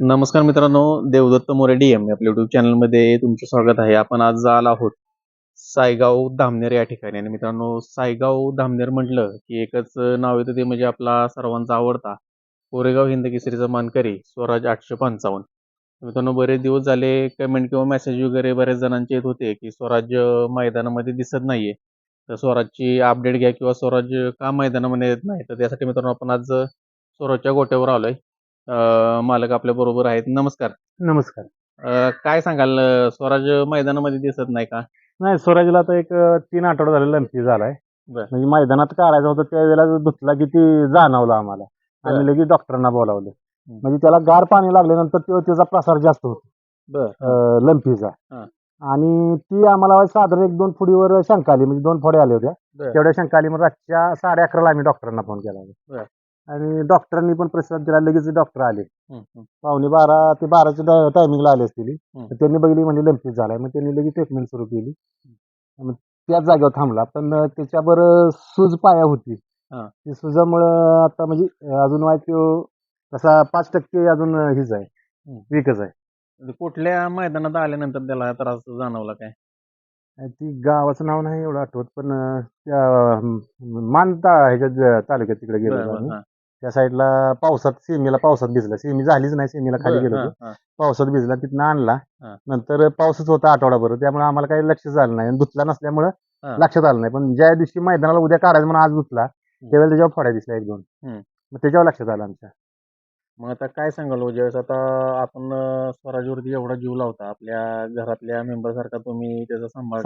नमस्कार मित्रांनो देवदत्त मोरे डीएम आपल्या युट्यूब चॅनलमध्ये तुमचं स्वागत आहे. आपण आज आलो आहोत सायगाव धामनेर या ठिकाणी. आणि मित्रांनो सायगाव धामनेर म्हटलं की एकच नाव येतं ते म्हणजे आपला सर्वांचा आवडता कोरेगाव हिंद केसरीचा मानकरी स्वराज आठशे पंचावन्न. मित्रांनो बरेच दिवस झाले कमेंट किंवा मेसेज वगैरे बऱ्याच जणांचे येत होते की स्वराज मैदानामध्ये दिसत नाहीये. तर स्वराजची अपडेट घ्या किंवा स्वराज का मैदानामध्ये येत नाही? तर त्यासाठी मित्रांनो आपण आज स्वराजच्या गोट्यावर आलोय. अं, मालक आपल्या बरोबर आहेत. नमस्कार. नमस्कार. अं, काय सांगाल? अं, स्वराज मैदानामध्ये दिसत नाही का? नाही स्वराजला आता एक अं, तीन आठवडा झाले लंपी झालाय. बर. म्हणजे मैदानात काढायचं होतं त्यावेळेला जो धुतला की ती जाणवलं आम्हाला. आम्ही लगेच डॉक्टरांना बोलावलं. हम्म. म्हणजे त्याला गार पाणी लागल्यानंतर तो त्याचा प्रसार जास्त होतो. बर. लंपीचा. हा. आणि ती आम्हाला साधारण एक दोन फुडीवर शंका आली. म्हणजे दोन फोडे आले होत्या. बर. तेवढ्या शंका आली. मग रातच्या साडे अकराला आम्ही डॉक्टरांना फोन केला. बर. आणि डॉक्टरांनी पण प्रतिसाद दिला लगेच डॉक्टर आले. पावणे बारा ते बाराच्या टायमिंगला आले असतील. त्यांनी बघितली म्हणजे लंपीच झालाय. मग त्यांनी लगेच ट्रीटमेंट सुरू केली. मग त्याच जागेवर थांबला. पण त्याच्यावर सूज पाया होती. ती सुजामुळं आता म्हणजे अजून वाईट तो तसा पाच टक्के अजून हीच आहे. वीकच आहे. म्हणजे कुठल्या मैदानात आल्यानंतर त्याला त्रास जाणवला काय? ती गावाचं नाव नाही एवढं आठवत. पण त्या मानता ह्याच्यात तालुक्यात तिकडे गेलो त्या साईडला पावसात सेमीला पावसात भिजला सेमी झालीच नाही सेमीला खाली गेलो होतो. पावसात भिजला तिथनं आणला. नंतर पाऊसच होता आठवडाभर त्यामुळे आम्हाला काही लक्ष झालं नाही धुतला नसल्यामुळं. लक्षात आलं नाही पण ज्या दिवशी मैदानाला उद्या काढायचं म्हणून आज धुतला त्यावेळेला त्याच्यावर फोड्या दिसल्या एक दोन. मग त्याच्यावर लक्षात आलं आमच्या मग आता काय सांगाल हो, ज्यावेळेस आता आपण स्वराजवरती एवढा जीव लावता आपल्या घरातल्या मेंबर सारखा तुम्ही त्याचा सांभाळ.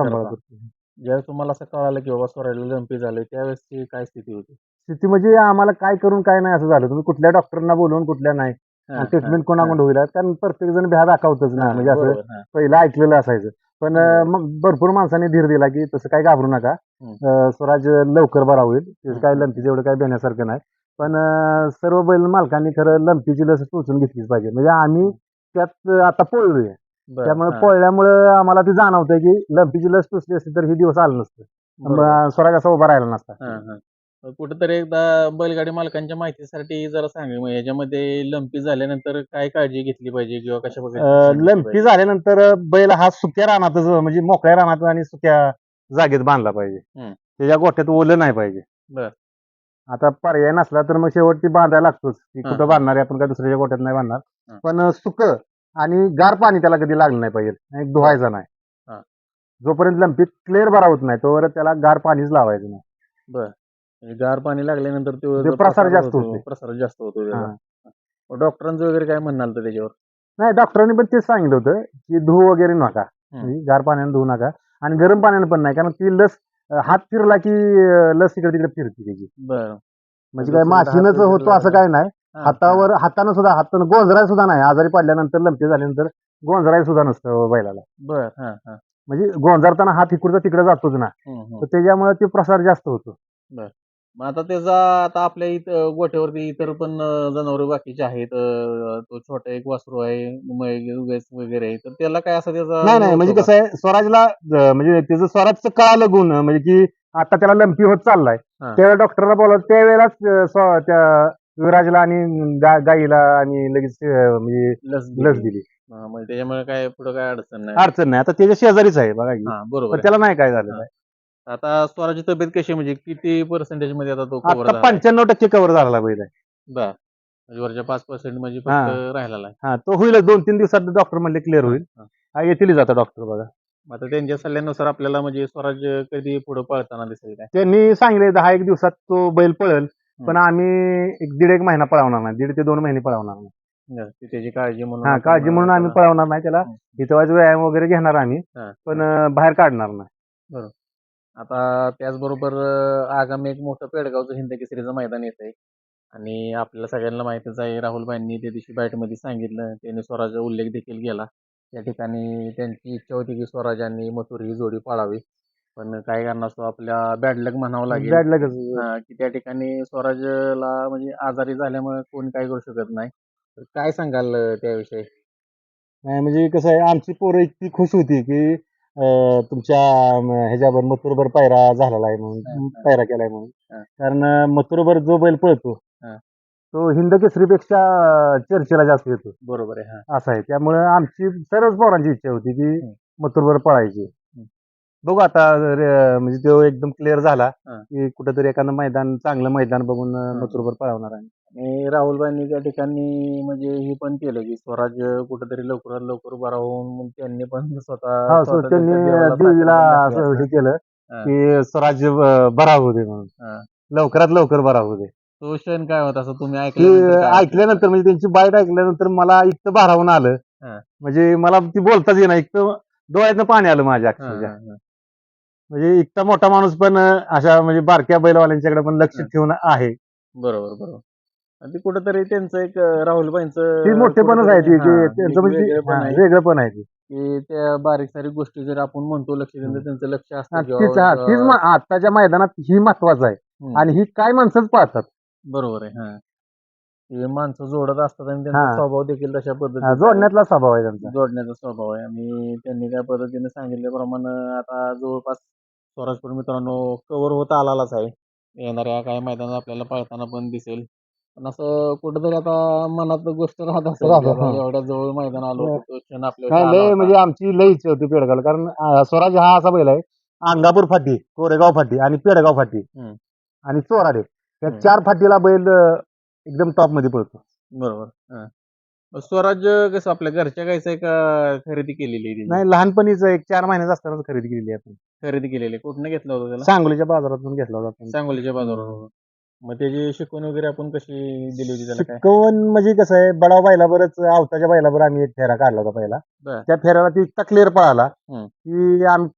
ज्यावेळेस तुम्हाला असं कळालं की बाबा स्वराजला लंपी झालं त्यावेळेसची काय स्थिती होती? स्थिती म्हणजे आम्हाला काय करून काय नाही असं झालं. तुम्ही कुठल्या डॉक्टरना बोलवून कुठल्या नाही. हा, ट्रीटमेंट कोणाकडून होईल? कारण प्रत्येक जण भ्या दाखवतच हा, ना म्हणजे असं बरोबर, हा. पहिलं ऐकलेलं असायचं. पण अं. मग भरपूर माणसांनी धीर दिला की तसं काही घाबरू नका. हम्म. अं, स्वराज लवकर बरा होईल. त्याचं काय. लंपीचं एवढं काही देण्यासारखं नाही. पण अं, सर्व बैल मालकांनी खरं लंपीची लस टोचून घेतलीच पाहिजे. म्हणजे आम्ही त्यात अं, आता पळलोय. त्यामुळे पळल्यामुळे आम्हाला ते जाणवतंय की लंपीची लस टोचली असती तर हे दिवस आलं नसतं. स्वराज असा उभा राहिला नसता. कुठेतरी एकदा बैलगाडी मालकांच्या माहितीसाठी जरा सांगा मग याच्यामध्ये लंपी झाल्यानंतर काय काळजी घेतली पाहिजे किंवा कशा प्रकारे लंपी झाल्यानंतर बैल हा सुक्या रानातच म्हणजे मोकळ्या रानात आणि सुक्या जागेत बांधला पाहिजे. त्याच्या गोठ्यात ओलं नाही पाहिजे. बर. आता पर्याय नसला तर मग शेवट ती बांधायला लागतोच. कुठं. बांधणार आहे आपण काय दुसऱ्याच्या गोठ्यात नाही बांधणार. पण सुक आणि गार पाणी त्याला कधी लागलं नाही पाहिजे. धुवायचं नाही. जोपर्यंत लंपीत क्लिअर बरा होत नाही तोवर त्याला गार पाणीच लावायचं नाही. म्हणजे गार पाणी लागल्यानंतर तो प्रसार जास्त होतो. प्रसार जास्त होतो डॉक्टरांचं वगैरे काय म्हणाल होतं त्याच्यावर? नाही डॉक्टरांनी पण तेच सांगितलं होतं की धुवू वगैरे नका. म्हणजे गार पाण्याने धुवू नका. आणि गरम पाण्याने पण नाही कारण ती लस हात फिरला की लस तिकडे तिकडे फिरते त्याची. बर. म्हणजे काय माशीनच होतो असं. काय नाही. हातावर हातानं सुद्धा हातानं गोंजराय सुद्धा नाही. आजारी पडल्यानंतर लंपी झाल्यानंतर गोंजराय सुद्धा नसतं बैलाला. बर हा हा. म्हणजे गोंजारताना हात इकडचा तिकडे जातोच ना. हम्म, हम्म. तर त्याच्यामुळे ते प्रसार जास्त होतो. मग आता त्याचा आता आपल्या इथं गोठ्यावरती इतर पण जनावर बाकीचे आहेत अं, तो छोटा एक वासरू आहे म्हैस वगैरे आहे तर त्याला काय असं त्याचा नाही नाही म्हणजे होतो कसं आहे स्वराजला अं, म्हणजे त्याचं स्वराजचं कळालं गुण म्हणजे की आता त्याला लंपी होत चाललाय. हा. त्यावेळेला डॉक्टरला बोलवलं त्यावेळेलाच अं, स्व- त्या विराजला आणि गा- गाईला आणि लगेच अं, म्हणजे? लस लस दिली. हा, त्याच्यामुळे काय पुढे काय अडचण नाही अडचण नाही आता त्याच्या शेजारीच आहे बघा की हा बरोबर पण आहे. त्याला नाही काय झालं. आता स्वराची तब्येत कशी आहे? म्हणजे किती पर्सेंटेजमध्ये आता तो कव्हर आता पंच्याण्णव टक्के कव्हर झाला बैल आहे. बर म्हणजे वरच्या पाच पर्सेंट म्हणजे फक्त हा. राहिलेला आहे हा तो होईल दोन तीन दिवसात डॉक्टर म्हणले क्लिअर होईल हा. हा, येतीलच आता डॉक्टर बघा आता त्यांच्या सल्ल्यानुसार आपल्याला म्हणजे स्वराज कधी पुढे पळताना दिसेल काय त्यांनी सांगितले दहा एक दिवसात तो बैल पळेल पण आम्ही एक दीड एक महिना पळवणार नाही. दीड ते दोन महिने पळवणार नाही. ती त्याची काळजी म्हणून हा आपण, काळजी म्हणून आम्ही पळवणार नाही त्याला. हं. वाज व्यायाम वगैरे घेणार आम्ही हा. पण अं, बाहेर काढणार नाही. आता त्याचबरोबर अं, आगामी एक मोठं पेडगावचं हिंद केसरीचं मैदान येत आहे आणि आपल्याला सगळ्यांना माहितीच आहे राहुलबाईंनी त्या दिवशी बॅटमध्ये सांगितलं. त्यांनी स्वराजचा उल्लेख देखील केला. त्या ठिकाणी त्यांची इच्छा होती की स्वराज आणि मथुर ही जोडी पाळावी. पण काही कारणास्तव आपल्या बॅड लक म्हणावं लागेल. बॅड लगच हा, की त्या ठिकाणी स्वराजला म्हणजे आजारी झाल्यामुळे कोणी काही करू शकत नाही. तर काय सांगाल अं, त्याविषयी? नाही म्हणजे कसं आहे आमची पोरं इतकी खुश होती की अं, तुमच्या अं, ह्याच्यावर मथुरभर पायरा झालेला आहे म्हणून हा. पायरा केलाय म्हणून. हा. कारण अं, मथुरभर जो बैल पळतो हा. तो हिंद केसरीपेक्षा चर्चेला जास्त येतो. बरोबर आहे हा. असं आहे. त्यामुळे आमची सर्वच पोरांची इच्छा होती की. मथुरभर पळायची. बघू आता रे- म्हणजे तो एकदम क्लिअर झाला हा. की कुठेतरी एखादं मैदान चांगलं मैदान बघून. मथुरभर पळवणार आहे आणि राहुलबाईंनी त्या ठिकाणी म्हणजे हे पण केलं की स्वराज कुठेतरी लवकरात लवकर बरा होऊन त्यांनी पण स्वतः हा सो स्वतः त्यांनी त्यांच्या देवाला असं हे केलं हा. की स्वराज्य ब- बरा होऊ दे म्हणून हा. लवकरात लवकर बरा होऊ दे तो क्षण काय होता असं तुम्ही की ऐकल्यानंतर काय वाटलं? ऐकल्यानंतर म्हणजे त्यांची बाईट ऐकल्यानंतर मला इतकं भारावून आलं हा. म्हणजे मला ती बोलताच येणार इतकं डोळ्यातनं पाणी आलं माझ्या हा, अक्षरशः हा, हा. म्हणजे इतका मोठा माणूस पण अशा म्हणजे बारक्या बैलवाल्यांच्याकडे पण लक्ष. ठेवून आहे बरोबर बरोबर आणि ते कुठेतरी त्यांचं एक अं, राहुलबाईंचं ती मोठेपणच आहे ती त्यांचं म्हणजे वेगळं पण आहे ती की त्या बारीक सारीक गोष्टी जर आपण म्हणतो लक्ष देणं हम्म. त्यांचं लक्ष हा, असतं तीच हा, किंवा, तीच अं, मा- आत्ताच्या मैदानात ही महत्वाचं आहे हम्म. आणि ही काय माणसंच पाहतात बरोबर आहे हा हे माणसं जोडत असतात आणि त्यांचा हा. स्वभाव देखील तशा हा, पद्धतीचा आहे. जोडण्यातला स्वभाव आहे त्यांचा जोडण्याचा स्वभाव आहे आणि त्यांनी त्या पद्धतीने सांगितल्याप्रमाणे आता जवळपास स्वराजपूर मित्रांनो कव्हर होत आलाच आहे येणाऱ्या काही मैदानात आपल्याला पळताना पण दिसेल पण असं कुठेतरी आता मनात गोष्ट राहत असेल राहतं, की आता. एवढ्या जवळ मैदान आलो होतो क्षण आपल्या नाही आला लय होता. म्हणजे आमची लय इच्छा होती पेडगाव कारण अं, स्वराज हा असा बैल आहे अंगापूर फाटी कोरेगाव फाटी आणि पेडगाव फाटी हम्म. आणि चोराडे या हम्म. चार फाटीला बैल अं, एकदम टॉपमध्ये पळतो बरोबर हा. मग स्वराज कसं आपल्या घरच्या गायचं आहे का खरेदी केलेली आहे? नाही लहानपणीच एक चार महिन्याचा असतानाच खरेदी केलेली आहे आपण खरेदी केलेली आहे. कुठनं घेतलं होतं त्याला सांगोलीच्या बाजारातून घेतला होता आपण सांगोलीच्या बाजारावरून मग त्याची शिकवण वगैरे आपण कशी दिली होती त्याला काय शिकवण म्हणजे कसं आहे बडाव बैलाबरच आवताच्या बैलाबर आम्ही एक फेरा काढला होता पहिला बर. त्या फेऱ्याला ती क्लिअर पळाला हम्म. की आम